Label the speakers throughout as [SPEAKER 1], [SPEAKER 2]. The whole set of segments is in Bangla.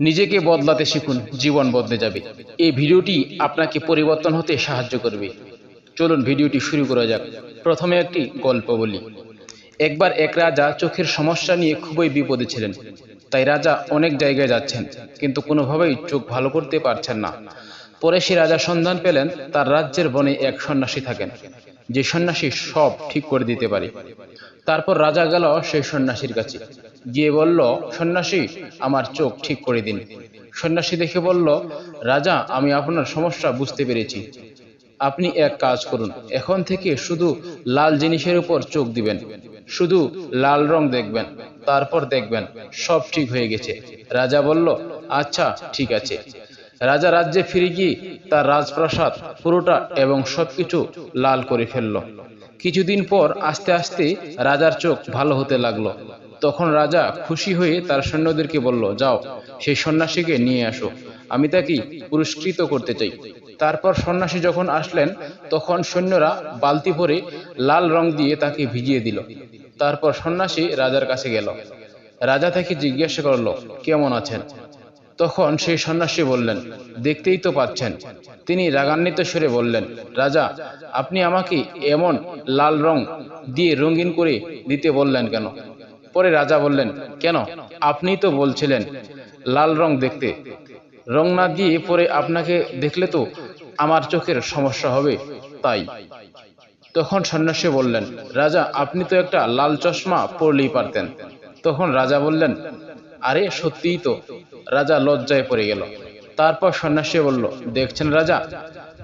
[SPEAKER 1] নিজেকে বদলাতে শিখুন, জীবন বদলে যাবে। এই ভিডিওটি আপনাকে পরিবর্তন হতে সাহায্য করবে। চলুন ভিডিওটি শুরু করা যাক। প্রথমে একটি গল্প বলি। একবার এক রাজা চোখের সমস্যা নিয়ে খুবই বিপদে ছিলেন। তাই রাজা অনেক জায়গায় যাচ্ছেন, কিন্তু কোনোভাবেই চোখ ভালো করতে পারছেন না। পরে সে রাজা সন্ধান পেলেন, তার রাজ্যের বনে এক সন্ন্যাসী থাকেন। যে সন্ন্যাসী সব ঠিক করে দিতে পারে। তারপর রাজা গেল সেই সন্ন্যাসীর কাছে। গিয়ে বলল, সন্ন্যাসী, আমার চোখ ঠিক করে দিন। সন্ন্যাসী দেখে বলল, রাজা, আমি আপনার সমস্যা বুঝতে পেরেছি। আপনি এক কাজ করুন, এখন থেকে শুধু লাল জিনিসের উপর চোখ দিবেন, শুধু লাল রং দেখবেন, তারপর দেখবেন সব ঠিক হয়ে গেছে। রাজা বলল আচ্ছা ঠিক আছে। রাজা রাজ্যে ফিরে গিয়ে তার রাজপ্রাসাদ পুরোটা এবং সবকিছু লাল করে ফেলল। কিছুদিন পর আস্তে আস্তে রাজার চোখ ভালো হতে লাগল। তখন রাজা খুশি হয়ে তার সৈন্যদেরকে বলল, যাও, সেই সন্ন্যাসীকে নিয়ে আসো। আমি তাকে পুরস্কৃত করতে চাই। তারপর সন্ন্যাসী যখন আসলেন, তখন সৈন্যরা বালতি ভরে লাল রং দিয়ে তাকে ভিজিয়ে দিল। তারপর সন্ন্যাসী রাজার কাছে গেল। রাজা তাকে জিজ্ঞাসা করল, কেমন আছেন? তখন সেই সন্ন্যাসী বললেন, দেখতেই তো পাচ্ছেন। তিনি রাগান্বিত সুরে বললেন, রাজা, আপনি আমাকে এমন লাল রং দিয়ে রঙিন করে দিতে বললেন কেন? পরে রাজা বললেন, কেন? আপনি তো বলছিলেন, লাল রং দেখতে। রং না দিয়ে পরে আপনাকে দেখলে তো আমার চোখের সমস্যা হবে, তাই। তখন সন্ন্যাসী বললেন, রাজা, আপনি তো একটা লাল চশমা পরলেই পারতেন। তখন রাজা বললেন, আরে, সত্যিই তো। রাজা লজ্জায় পড়ে গেল। তারপর সন্ন্যাসী বলল, দেখছেন রাজা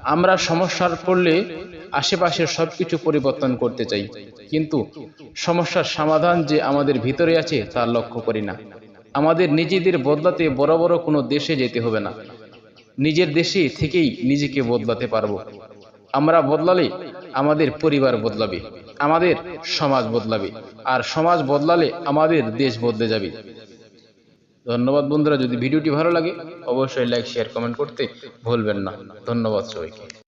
[SPEAKER 1] আমরা সমস্যার পড়লে আশেপাশের সবকিছু পরিবর্তন করতে চাই। কিন্তু সমস্যার সমাধান যে আমাদের ভিতরে আছে তা লক্ষ্য করি না। আমাদের নিজেদের বদলাতে বড় বড় কোনো দেশে যেতে হবে না। নিজের দেশে থেকেই নিজেকে বদলাতে পারব। আমরা বদলালে আমাদের পরিবার বদলাবে, আমাদের সমাজ বদলাবে, আর সমাজ বদলালে আমাদের দেশ বদলে যাবে। ধন্যবাদ বন্ধুরা, যদি ভিডিওটি ভালো লাগে, অবশ্যই লাইক শেয়ার কমেন্ট করতে ভুলবেন না। ধন্যবাদ সবাইকে।